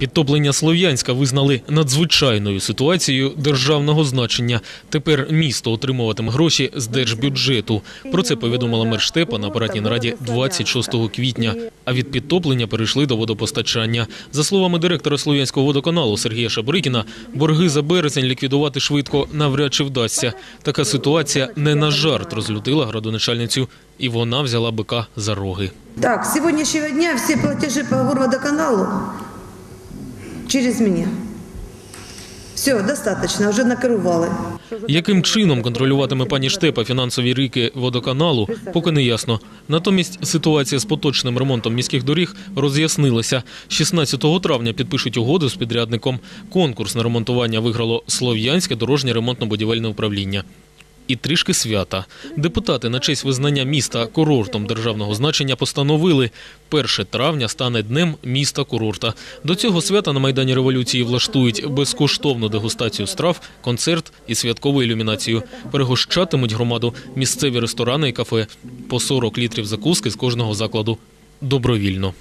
Підтоплення Слов'янська визнали надзвичайною ситуацією державного значення. Тепер місто отримуватиме гроші з держбюджету. Про це повідомила мер Штепа на апаратній нараді 26 квітня. А від підтоплення перейшли до водопостачання. За словами директора Слов'янського водоканалу Сергія Шабрикіна, борги за березень ліквідувати швидко навряд чи вдасться. Така ситуація не на жарт розлютила градоначальницю, і вона взяла бика за роги. Так, с сегодняшнего дня все платежи по горводоканалу через меня. Все, достаточно, вже накерували. Яким чином контролюватиме пані Штепа фінансові рики водоканалу, поки не ясно. Натомість ситуація з поточним ремонтом міських доріг роз'яснилася. 16 травня підпишуть угоду з підрядником. Конкурс на ремонтування виграло Слов'янське дорожнє ремонтно-будівельне управління. І трішки свята. Депутати на честь визнання міста курортом державного значення постановили 1 травня стане днем міста курорта. До цього свята на майдані революції влаштують безкоштовну дегустацію страв, концерт і святкову ілюмінацію. Перегощатимуть громаду місцеві ресторани і кафе по 40 літрів закуски з кожного закладу добровільно.